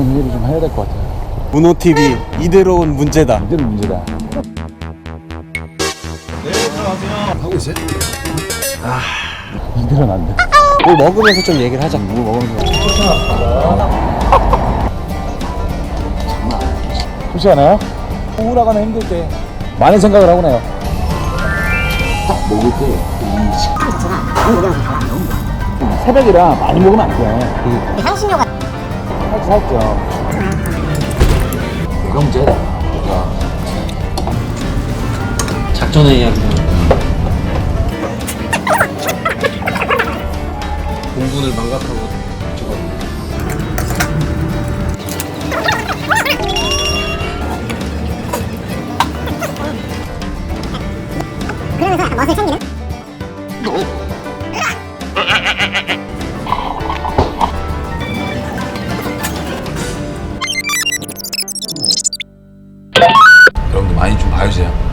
정리를 좀 해야 될 것 같아요. 문호 TV 이대로운 문제다. 이대로 문제다. 하고 있어요? 이대로는 안 돼. 뭘 먹으면서 좀 얘기를 하자. 뭐 먹으면서. 좋지 않아요? 우울하거나 힘들 때 많은 생각을. 딱 먹을 때 이 식감 자체가 다른 고기랑 달라. 너무 좋아. 새벽이라 많이 먹으면 안 돼. 그 향신료가 살짝 살짝. 그건 문제다. 작전의 이야기다. 공분을 망각하고 저거 그러면서 멋을 챙기는 많이 좀 봐주세요.